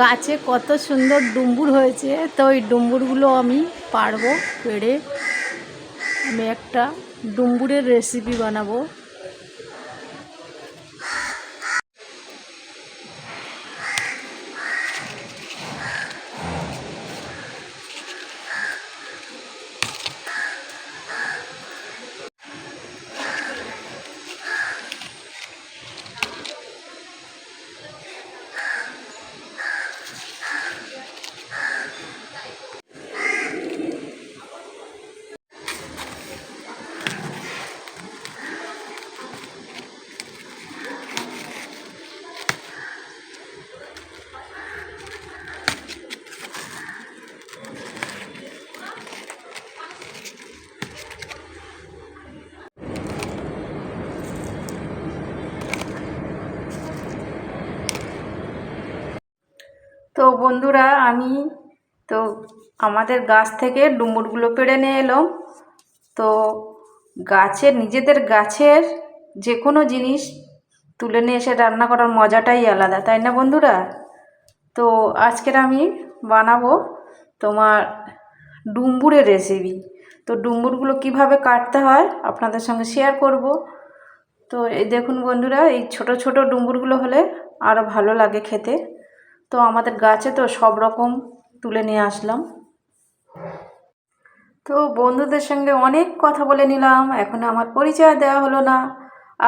গাছে কত সুন্দর ডুম্বুর হয়েছে, তো ওই ডুম্বুরগুলো আমি পারব, পেড়ে আমি একটা ডুম্বুরের রেসিপি বানাবো তো বন্ধুরা, আমি তো আমাদের গাছ থেকে ডুমুরগুলো পেড়ে নিয়ে এলাম। তো গাছের, নিজেদের গাছের যে কোনো জিনিস তুলে নিয়ে এসে রান্না করার মজাটাই আলাদা, তাই না বন্ধুরা? তো আজকের আমি বানাবো তোমার ডুম্বুরের রেসিপি তো ডুম্বুরগুলো কীভাবে কাটতে হয় আপনাদের সঙ্গে শেয়ার করব। তো এই দেখুন বন্ধুরা, এই ছোট ছোট ডুম্বুরগুলো হলে আরও ভালো লাগে খেতে। তো আমাদের গাছে তো সব রকম তুলে নিয়ে আসলাম। তো বন্ধুদের সঙ্গে অনেক কথা বলে নিলাম, এখন আমার পরিচয় দেওয়া হলো না।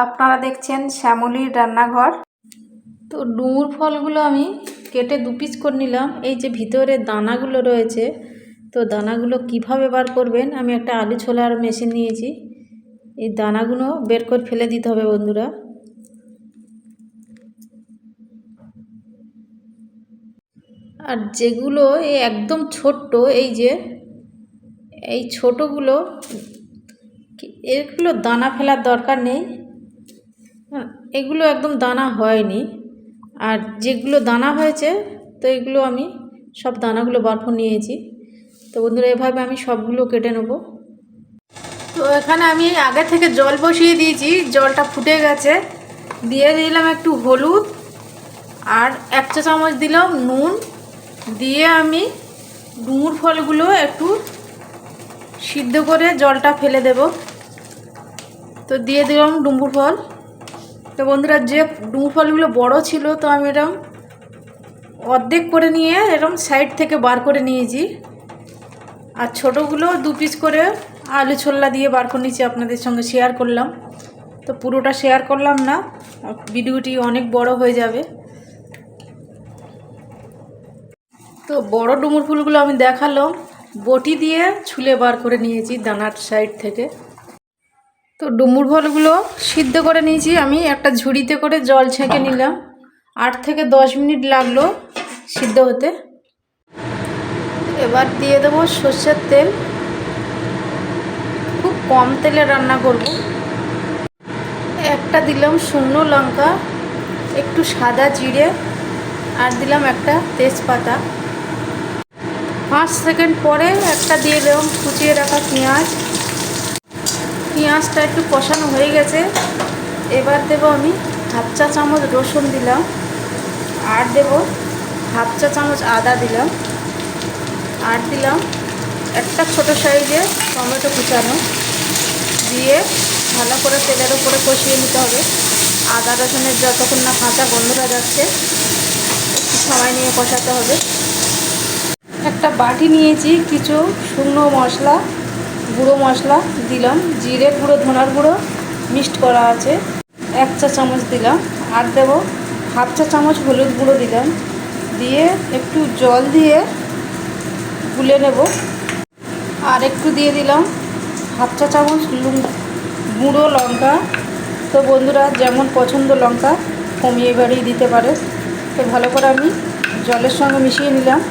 আপনারা দেখছেন শ্যামলির রান্নাঘর। তো ডুমুর ফলগুলো আমি কেটে দু পিস করে নিলাম। এই যে ভিতরে দানাগুলো রয়েছে, তো দানাগুলো কীভাবে বার করবেন? আমি একটা আলু ছোলার মেশিন নিয়েছি। এই দানাগুলো বের করে ফেলে দিতে হবে বন্ধুরা। আর যেগুলো এই একদম ছোট্ট এই যে এই ছোটোগুলো এগুলো দানা ফেলার দরকার নেই। হ্যাঁ, এগুলো একদম দানা হয়নি। আর যেগুলো দানা হয়েছে তো এগুলো আমি সব দানাগুলো বার নিয়েছি। তো বন্ধুরা এভাবে আমি সবগুলো কেটে নেব। তো এখানে আমি আগে থেকে জল বসিয়ে দিয়েছি জলটা ফুটে গেছে। দিয়ে দিলাম একটু হলুদ আর এক চা চামচ দিলাম নুন। দিয়ে আমি ডুমুর ফলগুলো একটু সিদ্ধ করে জলটা ফেলে দেব। তো দিয়ে দিলাম ডুমুর ফল। তো বন্ধুরা, যে ডুমুর ফলগুলো বড় ছিল, তো আমি এরম অর্ধেক করে নিয়ে এরম সাইড থেকে বার করে নিয়েছি। আর ছোটোগুলো দু পিস করে আলু ছোল্লা দিয়ে বার করে নিয়েছি, আপনাদের সঙ্গে শেয়ার করলাম। তো পুরোটা শেয়ার করলাম না, ভিডিওটি অনেক বড় হয়ে যাবে। তো বড় ডুমুর ফুলগুলো আমি দেখালাম বটি দিয়ে ছুলে বার করে নিয়েছি দানার সাইড থেকে। তো ডুমুর ফলগুলো সিদ্ধ করে নিয়েছি। আমি একটা ঝুড়িতে করে জল ছেঁকে নিলাম। আট থেকে দশ মিনিট লাগল সিদ্ধ হতে। এবার দিয়ে দেবো সর্ষের তেল। খুব কম তেলে রান্না করব। একটা দিলাম শুকনো লঙ্কা, একটু সাদা জিরে, আর দিলাম একটা তেজপাতা। পাঁচ সেকেন্ড পরে একটা দিয়ে দিলাম কুচিয়ে রাখা পেঁয়াজ। পেঁয়াজটা একটু কষানো হয়ে গেছে। এবার দেব আমি হাফ চা চামচ রসুন দিলাম। আর দেব হাফ চা চামচ আদা দিলাম। আর দিলাম একটা ছোট সাইজে টমেটো কুচানো। দিয়ে ভালো করে তেলের উপরে কষিয়ে নিতে হবে। আদা রসুনের যতক্ষণ না কাঁচা গন্ধটা যাচ্ছে একটু সময় নিয়ে কষাতে হবে। একটা বাটি নিয়েছি, কিছু শুকনো মশলা, গুঁড়ো মশলা দিলাম, জিরে গুঁড়ো, ধনার গুঁড়ো মিক্সড করা আছে, এক চা চামচ দিলাম, আর দেব হাফ চা চামচ হলুদ গুঁড়ো দিলাম, দিয়ে একটু জল দিয়ে গুলে নেব, আর একটু দিয়ে দিলাম হাফ চা চামচ গুঁড়ো লঙ্কা। তো বন্ধুরা, যেমন পছন্দ লঙ্কা, কমিয়ে বাড়িয়ে দিতে পারে। তো ভালো করে আমি জলের সঙ্গে মিশিয়ে নিলাম।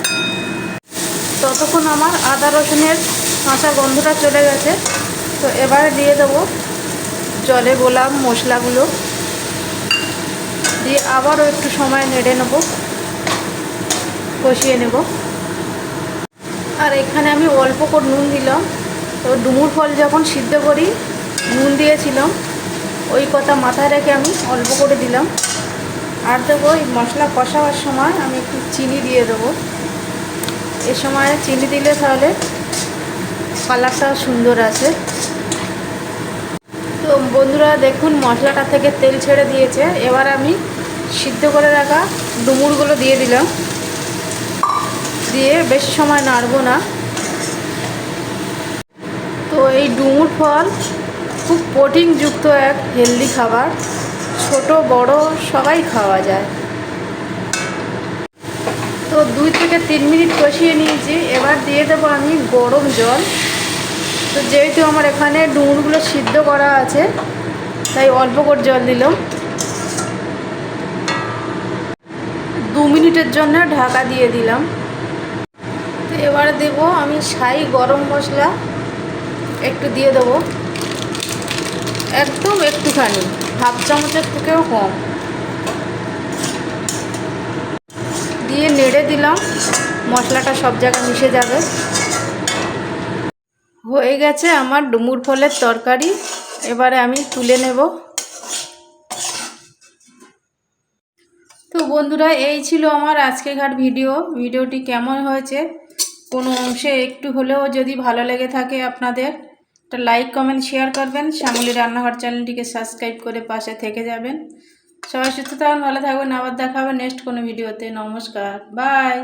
ততক্ষণ আমার আদা রসুনের কাঁচা গন্ধটা চলে গেছে। তো এবারে দিয়ে দেবো জলে গোলাম মশলাগুলো। দিয়ে আবারও একটু সময় নেড়ে নেব, কষিয়ে নেব। আর এখানে আমি অল্প করে নুন দিলাম। তো ডুমুর ফল যখন সিদ্ধ করি, নুন দিয়েছিলাম, ওই কথা মাথায় রেখে আমি অল্প করে দিলাম। আর দেবো এই মশলা কষাবার সময় আমি একটু চিনি দিয়ে দেবো। এ সময় চিনি দিলে তাহলে কালারটাও সুন্দর আছে। তো বন্ধুরা দেখুন, মশলাটা থেকে তেল ছেড়ে দিয়েছে। এবার আমি সিদ্ধ করে রাখা ডুমুরগুলো দিয়ে দিলাম। দিয়ে বেশি সময় নাড়বো না। তো এই ডুমুর ফল খুব প্রোটিনযুক্ত এক হেলদি খাবার। ছোট, বড়, সবাই খাওয়া যায়। দুই থেকে তিন মিনিট কষিয়ে নিয়েছি। এবার দিয়ে দেবো আমি গরম জল। তো যেহেতু আমার এখানে ডুমুরগুলো সিদ্ধ করা আছে, তাই অল্প করে জল দিলাম। দু মিনিটের জন্য ঢাকা দিয়ে দিলাম। তো এবার দেব আমি সাই গরম মশলা। একটু দিয়ে দেবো। একদম একটুখানি, হাফ চামচের থেকেও কম। দিয়ে নেড়ে দিলাম। মশলাটা সব জায়গায় মিশে যাবে। হয়ে গেছে আমার ডুমুর ফলের তরকারি। এবারে আমি তুলে নেব। তো বন্ধুরা, এই ছিল আমার আজকেরকার ভিডিও। ভিডিওটি কেমন হয়েছে? কোনো অংশে একটু হলেও যদি ভালো লেগে থাকে আপনাদের, একটা লাইক, কমেন্ট, শেয়ার করবেন। শ্যামলী রান্নাঘর চ্যানেলটিকে সাবস্ক্রাইব করে পাশে থেকে যাবেন। সবাই সুস্থ থাকুন ভালো থাকবেন আবার দেখা হবে নেক্সট কোনো ভিডিওতে নমস্কার বাই